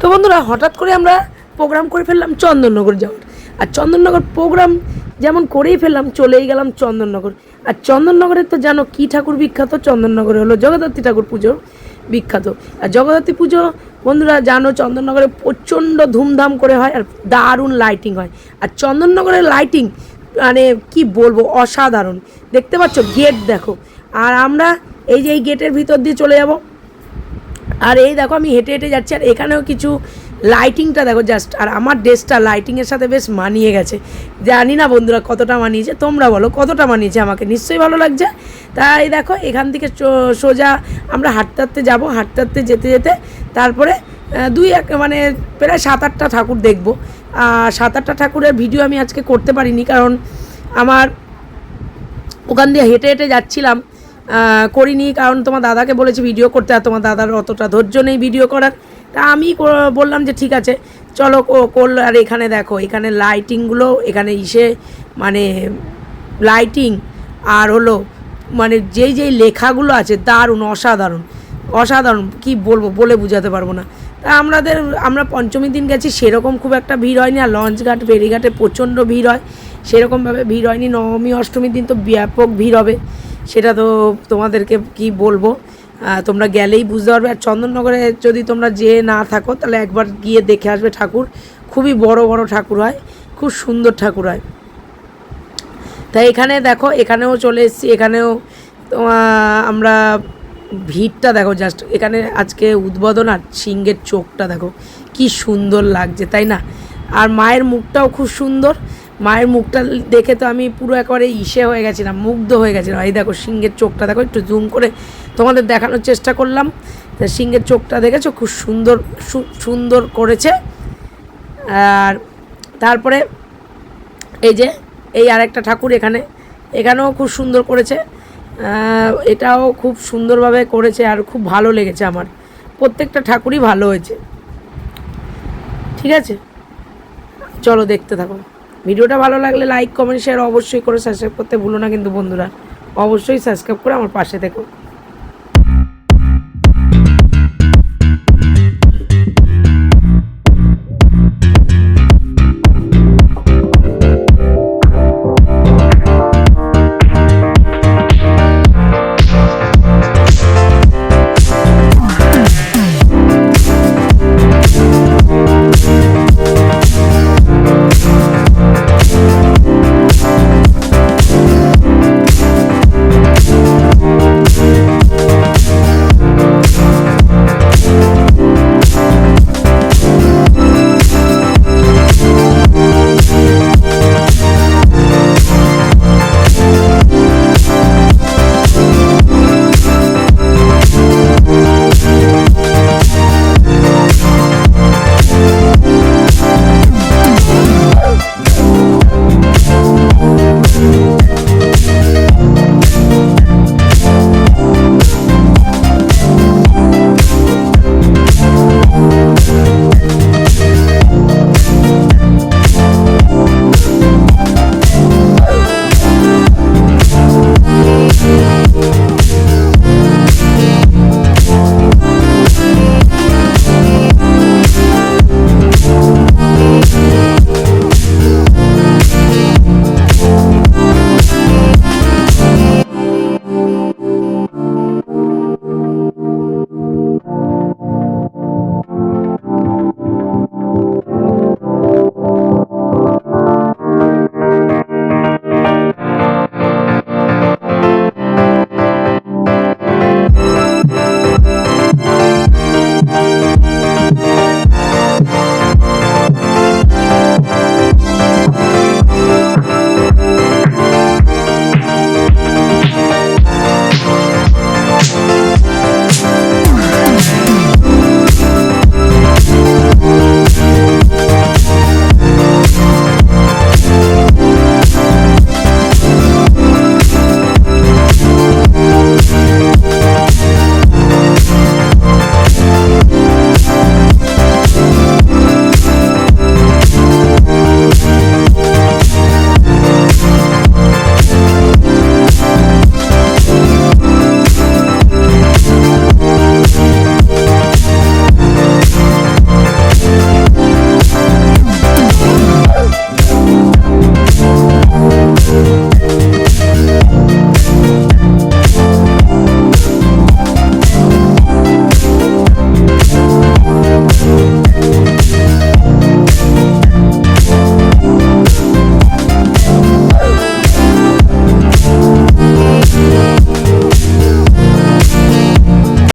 তো বন্ধুরা, হঠাৎ করে আমরা প্রোগ্রাম করে ফেললাম চন্দননগর যাওয়ার। আর চন্দননগর প্রোগ্রাম যেমন করেই ফেললাম, চলেই গেলাম চন্দননগর। আর চন্দননগরে তো জানো কী ঠাকুর বিখ্যাত? চন্দননগরে হলো জগদ্ধাত্রী ঠাকুর পুজো বিখ্যাত। আর জগদ্ধাত্রী পুজো, বন্ধুরা, জানো চন্দননগরে প্রচণ্ড ধুমধাম করে হয় আর দারুণ লাইটিং হয়। আর চন্দননগরের লাইটিং মানে কি বলব, অসাধারণ। দেখতে পাচ্ছ গেট দেখো। আর আমরা এই যে এই গেটের ভিতর দিয়ে চলে যাব। আর এই দেখো আমি হেঁটে হেঁটে যাচ্ছি, আর এখানেও কিছু লাইটিংটা দেখো জাস্ট আর আমার ড্রেসটা লাইটিংয়ের সাথে বেশ মানিয়ে গেছে। জানি না বন্ধুরা কতটা মানিয়েছে, তোমরা বলো কতটা মানিয়েছে আমাকে, নিশ্চয়ই ভালো লাগছে। তাই দেখো এখান থেকে সোজা আমরা হাঁটতে হাঁটতে যাব হাঁটতে হাঁটতে যেতে যেতে তারপরে দুই এক মানে প্রায় সাত আটটা ঠাকুর দেখব। সাত আটটা ঠাকুরের ভিডিও আমি আজকে করতে পারিনি, কারণ আমার ওখান দিয়ে হেঁটে হেঁটে যাচ্ছিলাম করিনি, কারণ তোমার দাদাকে বলেছি ভিডিও করতে, আর তোমার দাদার অতটা ধৈর্য নেই ভিডিও করার। তা আমি বললাম যে ঠিক আছে, চলো করল। আর এখানে দেখো, এখানে লাইটিংগুলো এখানে ইসে মানে লাইটিং আর হলো মানে যেই যেই লেখাগুলো আছে, দারুণ, অসাধারণ অসাধারণ, কি বলব, বলে বোঝাতে পারব না। তা আমাদের, আমরা পঞ্চমীর দিন গেছি, সেরকম খুব একটা ভিড় হয়নি, আর লঞ্চঘাট ফেরিঘাটে প্রচণ্ড ভিড় হয়, সেরকমভাবে ভিড় হয়নি। নবমী, অষ্টমীর দিন তো ব্যাপক ভিড় হবে। সেটা তো তোমাদেরকে কি বলব? তোমরা গেলেই বুঝতে পারবে। আর চন্দননগরে যদি তোমরা যেয়ে না থাকো, তাহলে একবার গিয়ে দেখে আসবে ঠাকুর। খুবই বড় বড় ঠাকুর হয়। খুব সুন্দর ঠাকুর হয়। তাই এখানে দেখো, এখানেও চলে এসেছি। এখানেও আমরা ভিড়টা দেখো জাস্ট এখানে আজকে উদ্বোধন আর সিংহের চোখটা দেখো। কি সুন্দর লাগছে, তাই না? আর মায়ের মুখটাও খুব সুন্দর। মায়ের মুখটা দেখে তো আমি পুরো একেবারে ইসে হয়ে গেছিলাম, মুগ্ধ হয়ে গেছিলাম। এই দেখো সিংহের চোখটা, দেখো একটু জুম করে তোমাদের দেখানোর চেষ্টা করলাম। তা সিংহের চোখটা দেখেছ? খুব সুন্দর সুন্দর করেছে। আর তারপরে এই যে, এই আরেকটা ঠাকুর এখানে, এখানেও খুব সুন্দর করেছে। এটাও খুব সুন্দরভাবে করেছে আর খুব ভালো লেগেছে আমার। প্রত্যেকটা ঠাকুরই ভালো হয়েছে। ঠিক আছে? চলো দেখতে থাকো। ভিডিওটা ভালো লাগলে লাইক কমেন্ট শেয়ার অবশ্যই করে সাবস্ক্রাইব করতে ভুলো না কিন্তু বন্ধুরা। অবশ্যই সাবস্ক্রাইব করে আমার পাশে থেকো।